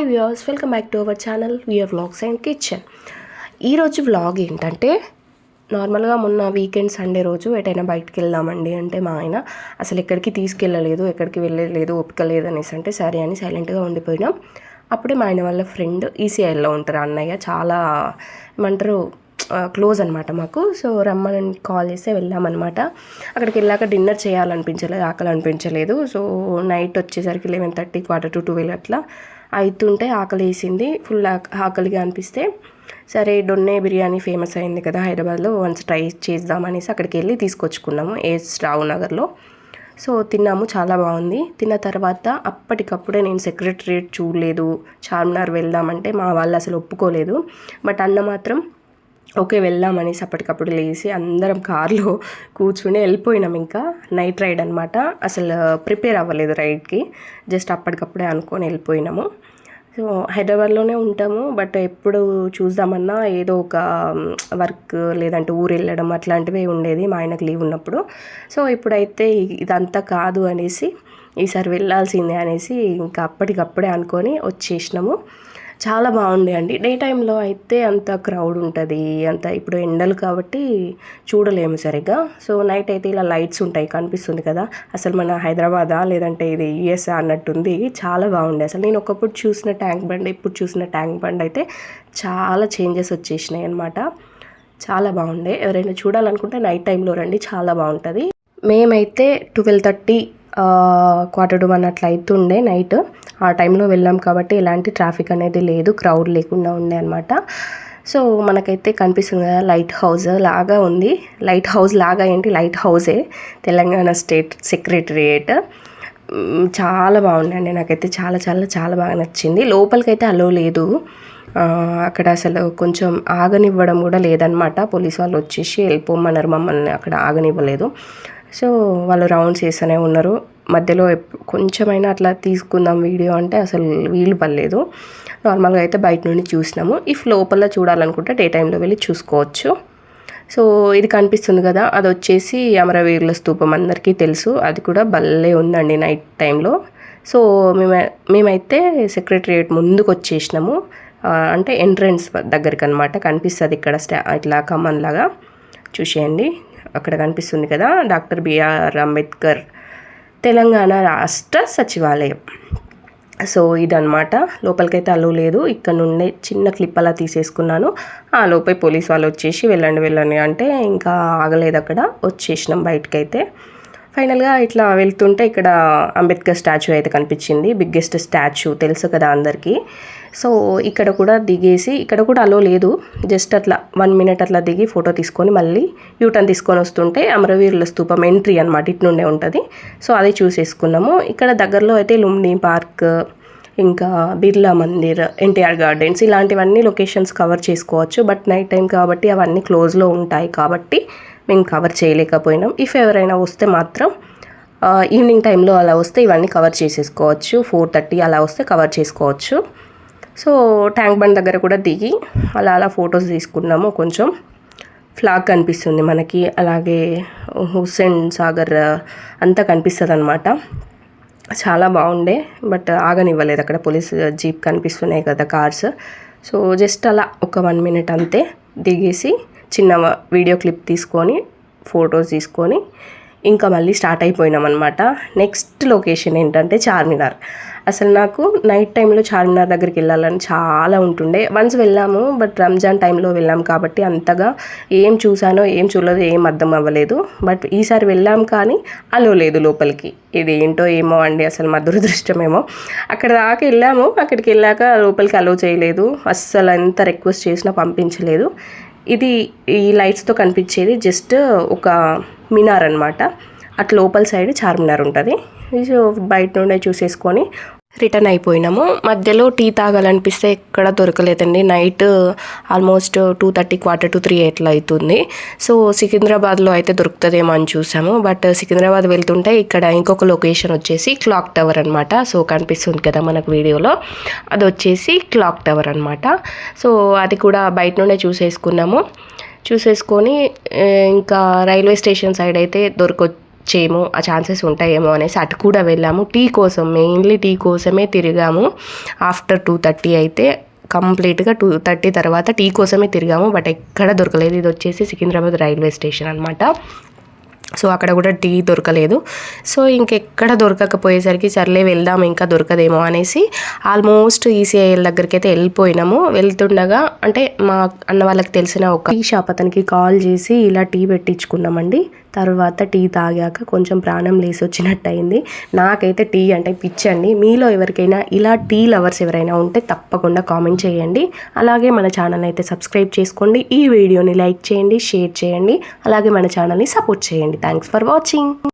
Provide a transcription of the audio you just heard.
Hi viewers welcome back to our channel we're vlogs and kitchen ఈరోజు vlog ఏంటంటే నార్మల్గా మొన్న వీకెండ్ సండే రోజు ఎటైనా బయటికి వెళ్దామండి అంటే మా ఆయన అసలు ఎక్కడికి తీసుకెళ్ళలేదు ఎక్కడికి వెళ్ళలేదు ఓపిక లేదనేసి అంటే సరే అని సైలెంట్గా ఉండిపోయినాం. అప్పుడే మా ఆయన వాళ్ళ ఫ్రెండ్ ఈసీఐలో ఉంటారు అన్నయ్య చాలా ఏమంటారు క్లోజ్ అనమాట మాకు. సో రమ్మని కాల్ చేస్తే వెళ్ళామన్నమాట అక్కడికి వెళ్ళాక డిన్నర్ చేయాలనిపించలేదు ఆకలి అనిపించలేదు సో నైట్ వచ్చేసరికి eleven thirty quarter to twelve అట్లా. అవుతుంటే ఆకలి వేసింది ఫుల్ ఆకలిగా అనిపిస్తే సరే డొన్నే బిర్యానీ ఫేమస్ అయింది కదా హైదరాబాద్లో వన్స్ ట్రై చేద్దామనేసి అక్కడికి వెళ్ళి తీసుకొచ్చుకున్నాము ఏస్ రావు నగర్లో. సో తిన్నాము చాలా బాగుంది. తిన్న తర్వాత అప్పటికప్పుడే నేను సెక్రటరేట్ చూడలేదు. చార్మినార్ వెళ్దామంటే మా వాళ్ళు అసలు ఒప్పుకోలేదు. బట్ అన్న మాత్రం ఓకే వెళ్దాం అనేసి అప్పటికప్పుడు లేచి అందరం కార్లో కూర్చుని వెళ్ళిపోయినాం ఇంకా. నైట్ రైడ్ అనమాట అసలు ప్రిపేర్ అవ్వలేదు రైడ్కి. జస్ట్ అప్పటికప్పుడే అనుకొని వెళ్ళిపోయినాము. సో హైదరాబాద్లోనే ఉంటాము. బట్ ఎప్పుడు చూద్దామన్నా ఏదో ఒక వర్క్ లేదంటే ఊరు వెళ్ళడం అట్లాంటివి ఉండేది. మా ఆయనకు లీవ్ ఉన్నప్పుడు. సో ఇప్పుడైతే ఇదంతా కాదు అనేసి ఈసారి వెళ్ళాల్సిందే అనేసి ఇంకా అప్పటికప్పుడే అనుకొని వచ్చేసినాము. చాలా బాగుండే అండి. డే టైంలో అయితే అంత క్రౌడ్ ఉంటుంది అంత ఇప్పుడు ఎండలు కాబట్టి చూడలేము సరిగ్గా. సో నైట్ అయితే ఇలా లైట్స్ ఉంటాయి కనిపిస్తుంది కదా. అసలు మన హైదరాబాదా లేదంటే ఇది యుఎస్ఏ అన్నట్టుంది. చాలా బాగుండే. అసలు నేను ఒకప్పుడు చూసిన ట్యాంక్ బండ్ ఇప్పుడు చూసిన ట్యాంక్ బండ్ అయితే చాలా చేంజెస్ వచ్చేసినాయి అనమాట చాలా బాగుండే. ఎవరైనా చూడాలనుకుంటే నైట్ టైంలో రండి చాలా బాగుంటుంది. మేమైతే twelve thirty quarter to one అట్లా అవుతుండే నైట్. ఆ టైంలో వెళ్ళాం కాబట్టి ఎలాంటి ట్రాఫిక్ అనేది లేదు క్రౌడ్ లేకుండా ఉండే అనమాట సో మనకైతే కనిపిస్తుంది కదా లైట్ హౌస్ లాగా ఉంది. లైట్ హౌస్ లాగా ఏంటి? లైట్ హౌసే తెలంగాణ స్టేట్ సెక్రటరియేట్ చాలా బాగుందండి. నాకైతే చాలా చాలా చాలా బాగా నచ్చింది. లోపలికైతే అలో లేదు. అక్కడ అసలు కొంచెం ఆగనివ్వడం కూడా లేదనమాట పోలీస్ వాళ్ళు వచ్చేసి వెళ్ళిపోమన్నారు మమ్మల్ని అక్కడ ఆగనివ్వలేదు. సో వాళ్ళు రౌండ్స్ చేస్తూనే ఉన్నారు. మధ్యలో కొంచెమైనా అట్లా తీసుకుందాం వీడియో అంటే అసలు వీలు పడలేదు. నార్మల్గా అయితే బయట నుండి చూసినాము. ఇఫ్ లోపల చూడాలనుకుంటే డే టైంలో వెళ్ళి చూసుకోవచ్చు. సో ఇది కనిపిస్తుంది కదా అది వచ్చేసి అమరవీరుల స్తూపం అందరికీ తెలుసు. అది కూడా భలే ఉందండి నైట్ టైంలో. సో మేము మేమైతే సెక్రటరియేట్ ముందుకు వచ్చేసినాము. అంటే ఎంట్రన్స్ దగ్గరికి అనమాట కనిపిస్తుంది ఇక్కడ స్టా ఇట్లా కమన్ లాగా. చూసేయండి. అక్కడ కనిపిస్తుంది కదా డాక్టర్ బిఆర్ అంబేద్కర్ తెలంగాణ రాష్ట్ర సచివాలయం. సో ఇదనమాట లోపలికైతే అల్లు లేదు. ఇక్కడ నుండే చిన్న క్లిప్ అలా తీసేసుకున్నాను. ఆ లోపే పోలీస్ వాళ్ళు వచ్చేసి వెళ్ళండి వెళ్ళండి అంటే ఇంకా ఆగలేదు అక్కడ. వచ్చేసినాం బయటకైతే. ఫైనల్గా ఇట్లా వెళ్తుంటే ఇక్కడ అంబేద్కర్ స్టాచ్యూ అయితే కనిపించింది. బిగ్గెస్ట్ స్టాచ్యూ తెలుసు కదా అందరికీ. సో ఇక్కడ కూడా దిగేసి ఇక్కడ కూడా అలో లేదు. జస్ట్ అట్లా వన్ మినిట్ అట్లా దిగి ఫోటో తీసుకొని మళ్ళీ యూటర్న్ తీసుకొని వస్తుంటే అమరవీరుల స్థూపం ఎంట్రీ అనమాట ఇటు నుండే ఉంటుంది. సో అది చూసేసుకున్నాము. ఇక్కడ దగ్గరలో అయితే లుమ్ని పార్క్ ఇంకా బిర్లా మందిర్ ఎన్టీఆర్ గార్డెన్స్ ఇలాంటివన్నీ లొకేషన్స్ కవర్ చేసుకోవచ్చు. బట్ నైట్ టైం కాబట్టి అవన్నీ క్లోజ్లో ఉంటాయి కాబట్టి మేము కవర్ చేయలేకపోయినాం. ఇఫ్ ఎవరైనా వస్తే మాత్రం ఈవినింగ్ టైంలో అలా వస్తే ఇవన్నీ కవర్ చేసేసుకోవచ్చు. ఫోర్ థర్టీ అలా వస్తే కవర్ చేసుకోవచ్చు. సో ట్యాంక్ బండ్ దగ్గర కూడా దిగి అలా అలా ఫొటోస్ తీసుకున్నాము. కొంచెం ఫ్లాగ్ కనిపిస్తుంది మనకి. అలాగే హుస్సేన్ సాగర్ అంతా కనిపిస్తుంది అనమాట చాలా బాగుండే బట్ ఆగనివ్వలేదు. అక్కడ పోలీస్ జీప్ కనిపిస్తున్నాయి కదా కార్స్. సో జస్ట్ అలా ఒక వన్ మినిట్ అంతే దిగేసి చిన్న వీడియో క్లిప్ తీసుకొని ఫొటోస్ తీసుకొని ఇంకా మళ్ళీ స్టార్ట్ అయిపోయినాం అనమాట నెక్స్ట్ లొకేషన్ ఏంటంటే చార్మినార్. అసలు నాకు నైట్ టైంలో చార్మినార్ దగ్గరికి వెళ్ళాలని చాలా ఉంటుండే. వన్స్ వెళ్ళాము బట్ రంజాన్ టైంలో వెళ్ళాం కాబట్టి అంతగా ఏం చూసానో ఏం చూడలేదు ఏం అర్థం అవ్వలేదు. బట్ ఈసారి వెళ్ళాం కానీ అలో లేదు లోపలికి. ఇది ఏంటో ఏమో అండి అసలు మా దురదృష్టమేమో. అక్కడ దాకా వెళ్ళాము అక్కడికి వెళ్ళాక లోపలికి అలో చేయలేదు. అస్సలు ఎంత రిక్వెస్ట్ చేసినా పంపించలేదు. ఇది ఈ లైట్స్తో కనిపించేది జస్ట్ ఒక మినార్ అనమాట అటు లోపల సైడ్ చార్మినార్ ఉంటుంది. సో బయట నుండే చూసేసుకొని రిటర్న్ అయిపోయినాము. మధ్యలో టీ తాగాలనిపిస్తే ఎక్కడ దొరకలేదండి. Night almost two thirty quarter to three ఎట్లా అవుతుంది సో సికింద్రాబాద్లో అయితే దొరుకుతుందేమో అని చూసాము. బట్ సికింద్రాబాద్ వెళ్తుంటే ఇక్కడ ఇంకొక లొకేషన్ వచ్చేసి క్లాక్ టవర్ అనమాట సో కనిపిస్తుంది కదా మనకు వీడియోలో. అది వచ్చేసి క్లాక్ టవర్ అనమాట సో అది కూడా బయట నుండే చూసేసుకున్నాము. చూసేసుకొని ఇంకా రైల్వే స్టేషన్ సైడ్ అయితే దొరక చేమో ఆ ఛాన్సెస్ ఉంటాయేమో అనేసి అటు కూడా వెళ్ళాము. టీ కోసం మెయిన్లీ టీ కోసమే తిరిగాము. ఆఫ్టర్ టూ థర్టీ అయితే కంప్లీట్గా టూ థర్టీ తర్వాత టీ కోసమే తిరిగాము. బట్ ఎక్కడ దొరకలేదు. ఇది వచ్చేసి సికింద్రాబాద్ రైల్వే స్టేషన్ అనమాట సో అక్కడ కూడా టీ దొరకలేదు. సో ఇంకెక్కడ దొరకకపోయేసరికి సర్లే వెళ్దాం ఇంకా దొరకదేమో అనేసి ఆల్మోస్ట్ ఈసీఐఎల్ దగ్గరికి అయితే వెళ్ళిపోయినాము. వెళ్తుండగా అంటే మా అన్న వాళ్ళకి తెలిసిన ఒక టీ షాప్ అతనికి కాల్ చేసి ఇలా టీ పెట్టించుకున్నామండి. తర్వాత టీ తాగాక కొంచెం ప్రాణం లేసి వచ్చినట్టు అయింది నాకైతే టీ అంటే పిచ్చండి. మీలో ఎవరికైనా ఇలా టీ లవర్స్ ఎవరైనా ఉంటే తప్పకుండా కామెంట్ చేయండి. అలాగే మన ఛానల్ అయితే సబ్స్క్రైబ్ చేసుకోండి. ఈ వీడియోని లైక్ చేయండి షేర్ చేయండి. అలాగే మన ఛానల్ని సపోర్ట్ చేయండి. Thanks for watching.